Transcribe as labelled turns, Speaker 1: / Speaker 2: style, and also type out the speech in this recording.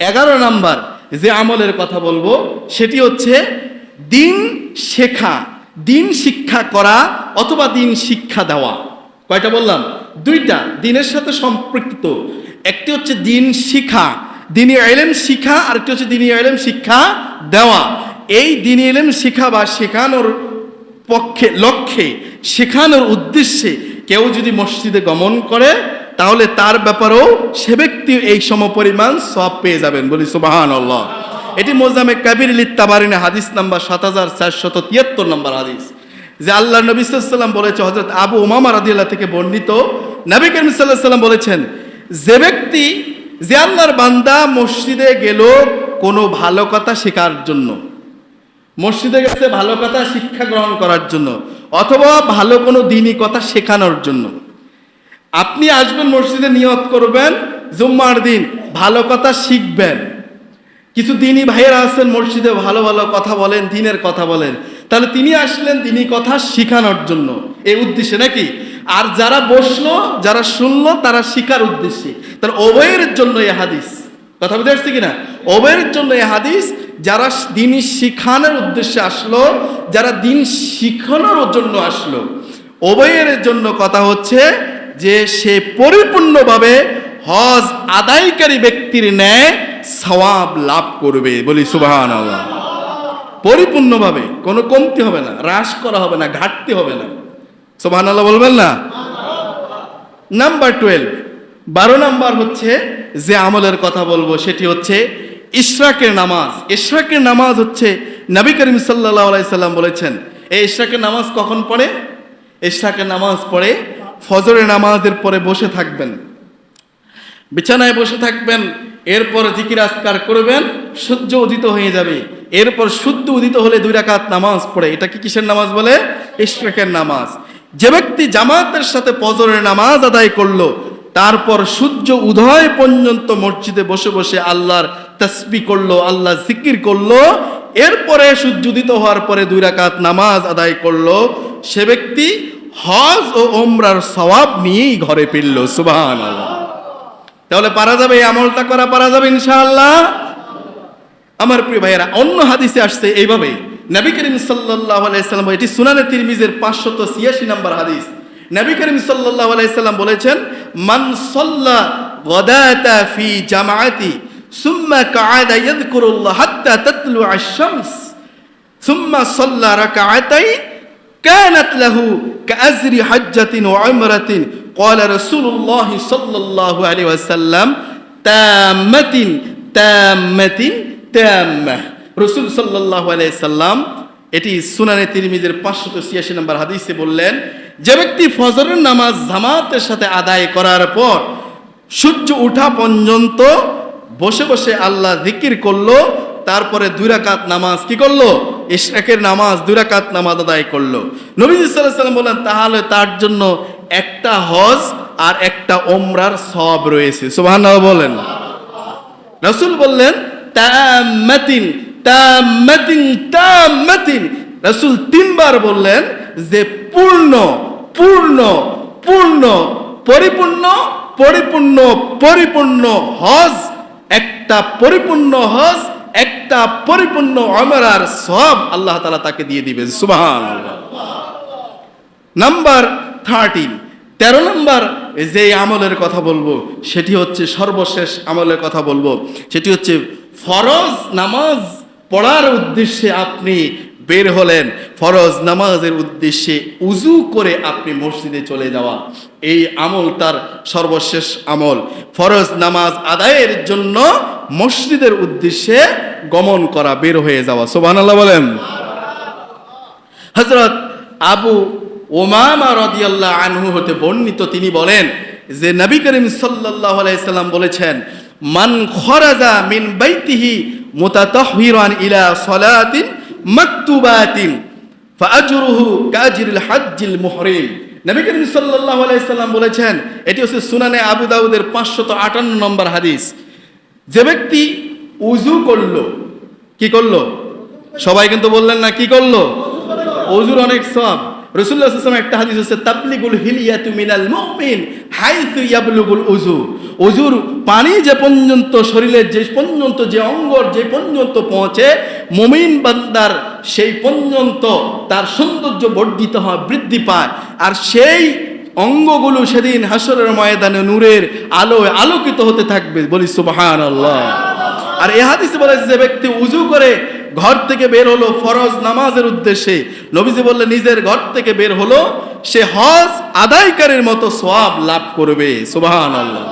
Speaker 1: এগারো নাম্বার যে আমলের কথা বলব, সেটি হচ্ছে দিন শেখা, দিন শিক্ষা করা অথবা দিন শিক্ষা দেওয়া। কয়টা বললাম? দুইটা, দিনের সাথে সম্পৃক্ত। একটি হচ্ছে দিন শিখা, দিনী এলেম শিখা আর একটি হচ্ছে দিনী এলেম শিক্ষা দেওয়া। এই দিনী এলেম শিখা বা শেখানোর পক্ষে, লক্ষ্যে, শেখানোর উদ্দেশ্যে কেউ যদি মসজিদে গমন করে তাহলে তার ব্যাপারেও সে ব্যক্তি এই সমপরিমাণ সব পেয়ে যাবেন। বলি সুবাহান এটি মোজামে কাবির লিত্তাবারিনে হাদিস নাম্বার সাত হাজার চারশত তিয়াত্তর নম্বর হাদিস। যে আল্লাহ নবী সাল্লাম বলেছে হজরত আবু উমামা রাদিয়াল্লাহ থেকে বর্ণিত নবী সাল্লাহ সাল্লাম বলেছেন, যে ব্যক্তি, যে আল্লাহর বান্দা মসজিদে গেল কোনো ভালো কথা শেখার জন্য, মসজিদে গেছে ভালো কথা শিক্ষা গ্রহণ করার জন্য, অথবা ভালো কোনো দিনই কথা শেখানোর জন্য আপনি আসবেন মসজিদে নিয়ত করবেন, জুম্মার দিন ভালো কথা শিখবেন। কিছু দিনই ভাইয়েরা আছেন মসজিদে, ভালো ভালো কথা বলেন, দিনের কথা বলেন। তাহলে তিনি আসলেন তিনি কথা শিখানোর জন্য। এই উদ্দেশ্যে নাকি? আর যারা বসল, যারা শুনলো, তারা শিখার উদ্দেশ্যে। তাহলে উভয়ের জন্য এই হাদিস। কথা বুঝতে পারছি কিনা? উভয়ের জন্য এই হাদিস, যারা দিন শিখানোর উদ্দেশ্যে আসলো, যারা দিন শিখানোর জন্য আসলো। উভয়ের জন্য কথা হচ্ছে যে সে পরিপূর্ণভাবে হজ আদায়কারী ব্যক্তির ন্যায় সওয়াব লাভ করবে। বলি সুবাহান পরিপূর্ণভাবে কোনো কমতি হবে না, হ্রাস করা হবে না, ঘাটতি হবে না। সুবাহান আল্লাহ বলবেন না? নাম্বার টুয়েলভ বারো নাম্বার হচ্ছে যে আমলের কথা বলব, সেটি হচ্ছে ইশরাকের নামাজ। ইশরাকের নামাজ হচ্ছে নবী করিম সাল্লাহ আলাইসাল্লাম বলেছেন এই ইশরাকের নামাজ কখন পড়ে? ইশরাকের নামাজ পড়ে ফজরের নামাজের পরে বসে থাকবেন। বিছানায় বসে থাকবেন, এরপর জিকির আসকার করবেন, সূর্য উদিত হয়ে যাবে। এরপর সূর্য উদিত হলে দুই রাকাত নামাজ পড়ে। এটা কি কিসের নামাজ বলে? ইশরাকের নামাজ। যে ব্যক্তি জামাতের সাথে ফজরের নামাজ আদায় করল, তারপর সূর্য উদয় পর্যন্ত মসজিদে বসে বসে আল্লাহর তসবি করল, আল্লাহ জিকির করল, এরপরে সূর্য উদিত হওয়ার পরে দুই রাকাত নামাজ আদায় করল। সে ব্যক্তি হজ ও ওমরার সওয়াব নিয়েই ঘরে ফিরল সুবাহান তাহলে পারা যাবে আমলটা করা, পারা যাবে ইনশাআল্লাহ? আমার প্রিয় ভাইয়েরা, অন্য হাদিসে আসছে এইভাবে, নবী করিম সাল্লাহ আলাইসাল্লাম এটি সুনানে তিরমিজের পাঁচশত ছিয়াশি নম্বর হাদিস। নবী করিম সাল্লাহ আলাইসাল্লাম বলেছেন, মান সল্লা গদাতা ফি জামাআতি, সুম্মা কাআদা ইয়াযকুরুল্লাহ হাত্তা তাতলু সুম্মা সাল্লা রাকাআতাইন كانت له كأجر حجة وعمرة قال رسول الله صلى الله عليه وسلم تامة تامة تامة রসুল সাল্লাহ সাল্লাম এটি সুনানে তিরমিজের পাঁচশত ছিয়াশি নম্বর হাদিসে বললেন যে ব্যক্তি ফজরের নামাজ জামাতের সাথে আদায় করার পর সূর্য উঠা পর্যন্ত বসে বসে আল্লাহ জিকির করলো তারপরে দুই রাকাত নামাজ কি করল? ইশরাকের নামাজ দুই রাকাত নামাজ আদায় করল। নবীজি সাল্লাম বললেন, তাহলে তার জন্য একটা হজ আর একটা ওমরার সব রয়েছে। সুবহানাল্লাহ বলেন। রাসূল বললেন তাম্মাতিন তাম্মাতিন তাম্মাতিন রাসূল তিনবার বললেন যে, পূর্ণ পূর্ণ পূর্ণ, পরিপূর্ণ পরিপূর্ণ পরিপূর্ণ হজ, একটা পরিপূর্ণ হজ একটা পরিপূর্ণ অমরার সব আল্লাহ তালা তাকে দিয়ে দিবেন সুবাহান নাম্বার থার্টিন তেরো নম্বর, যে আমলের কথা বলব, সেটি হচ্ছে সর্বশেষ আমলের কথা বলব। সেটি হচ্ছে ফরজ নামাজ পড়ার উদ্দেশ্যে আপনি বের হলেন, ফরজ নামাজের উদ্দেশ্যে উজু করে আপনি মসজিদে চলে যাওয়া। এই আমল তার সর্বশেষ আমল। ফরজ নামাজ আদায়ের জন্য মসজিদের উদ্দেশ্যে গমন করা, বের হয়ে যাওয়া। সোবানাল্লাহ বলেন। হজরত আবু ওমামা রদিয়াল্লাহ আনহু হতে বর্ণিত তিনি বলেন যে, নবী করিম সাল্লাহ আলাইসাল্লাম বলেছেন, মান খরাজা মিন বাইতিহি মুতাতাহহিরান ইলা সলাতিন মাকতুবাতিন ফাআজরুহু কাজিরিল হাজ্জিল মুহরিম। নবী করিম সাল্লাল্লাহু আলাইহি সাল্লাম বলেছেন, এটি হচ্ছে সুনানে আবু দাউদের 558 নম্বর হাদিস। যে ব্যক্তি উজু করল, কি করল? সবাই কিন্তু বললেন না, কি করল? উজুর অনেক সব রসুল্লাহ একটা হাদিস হচ্ছে তাবলিগুল হিলিয়াতু মিনাল মুমিন হাইসু ইয়াবলুগুল উজু উজুর পানি যে পর্যন্ত শরীরের যে পর্যন্ত যে অঙ্গর যে পর্যন্ত পৌঁছে, মুমিন বান্দার সেই পর্যন্ত তার সৌন্দর্য বর্ধিত হয়, বৃদ্ধি পায়। আর সেই অঙ্গগুলো সেদিন হাসরের ময়দানে নূরের আলোয় আলোকিত হতে থাকবে। বলি সুবহান আল্লাহ আর এ হাদিসে বলে যে ব্যক্তি উজু করে ঘর থেকে বের হলো ফরজ নামাজের উদ্দেশ্যে, নবীজি বললে নিজের ঘর থেকে বের হলো, সে হজ আদায়কারীর মতো সোয়াব লাভ করবে। সুবাহান আল্লাহ